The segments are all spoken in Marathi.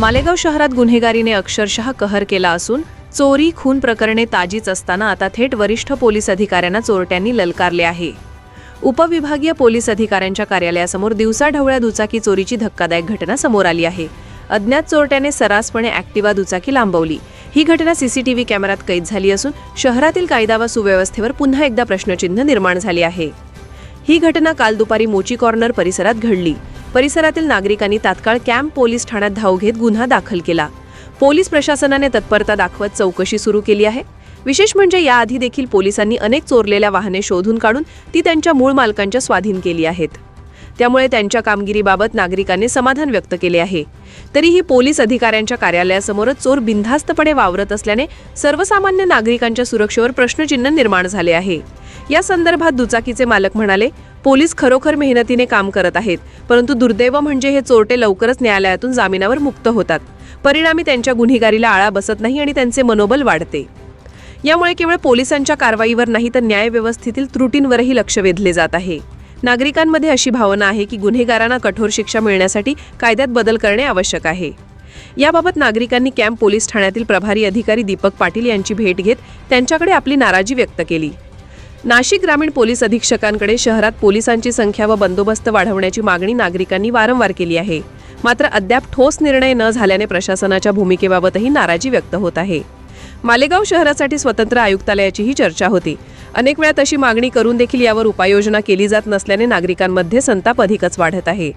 मालेगाव शहरात गुन्हेगारीने अक्षरशः कहर केला असून चोरी खून प्रकरणे ताजीच असताना आता थेट वरिष्ठ पोलीस अधिकाऱ्यांना चोरट्यांनी ललकारले आहे. उपविभागीय पोलीस अधिकाऱ्यांच्या कार्यालयासमोर दिवसाढवळ्या दुचाकी चोरीची धक्कादायक घटना समोर आली आहे. अज्ञात चोरट्याने सरासपणे ॲक्टिवा दुचाकी लांबवली. ही घटना सीसीटीव्ही कॅमेऱ्यात कैद झाली असून शहरातील कायदा व सुव्यवस्थेवर पुन्हा एकदा प्रश्नचिन्ह निर्माण झाले आहे. ही घटना काल दुपारी मोची कॉर्नर परिसरात घडली. परिसरातील नागरिकांनी तात्काळ कॅम्प पोलीस ठाण्यात धाव घेत गुन्हा दाखल केला. पोलीस प्रशासनाने तत्परता दाखवत चौकशी सुरू केली आहे. विशेष म्हणजे याआधी देखील पोलिसांनी अनेक चोरलेल्या वाहने शोधून काढून ती त्यांच्या मूळ मालकांच्या स्वाधीन केली आहेत. त्यामुळे त्यांच्या कामगिरीबाबत नागरिकांनी समाधान व्यक्त केले आहे. तरीही पोलीस अधिकाऱ्यांच्या कार्यालयासमोरच चोर बिनधास्तपणे वावरत असल्याने सर्वसामान्य नागरिकांच्या सुरक्षेवर प्रश्नचिन्ह निर्माण झाले आहे. या संदर्भात दुचाकीचे मालक म्हणाले पोलीस खरोखर मेहनतीने काम करत आहेत परंतु दुर्दैव म्हणजे हे चोरटे लवकरच न्यायालयातून जामिनावर मुक्त होतात. परिणामी त्यांच्या गुन्हेगारीला आळा बसत नाही आणि त्यांचे मनोबल वाढते. यामुळे केवळ पोलिसांच्या कारवाईवर नाही तर न्यायव्यवस्थेतील त्रुटींवरही लक्ष वेधले जात आहे. नागरिकांमध्ये अशी भावना आहे की गुन्हेगारांना कठोर शिक्षा मिळण्यासाठी कायद्यात बदल करणे आवश्यक आहे. याबाबत नागरिकांनी कॅम्प पोलीस ठाण्यातील प्रभारी अधिकारी दीपक पाटील यांची भेट घेत त्यांच्याकडे आपली नाराजी व्यक्त केली. नाशिक ग्रामीण पोलीस अधीक्षकांकडे शहरात पोलिसांची संख्या व बंदोबस्त वाढवण्याची मागणी नागरिकांनी वारंवार केली आहे. मात्र अद्याप ठोस निर्णय न झाल्याने प्रशासनाच्या भूमिकेबाबतही नाराजी व्यक्त होत आहे. मालेगाव शहरासाठी स्वतंत्र आयुक्तालयाचीही चर्चा होती. अनेक वेळा तशी मागणी करून देखील यावर उपाययोजना केली जात नसल्याने नागरिकांमध्ये संताप अधिकच वाढत आहे.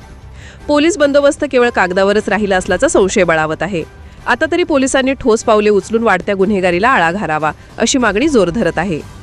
पोलीस बंदोबस्त केवळ कागदावरच राहिला असल्याचा संशय बळावत आहे. आता तरी पोलिसांनी ठोस पावले उचलून वाढत्या गुन्हेगारीला आळा घालावा अशी मागणी जोर धरत आहे.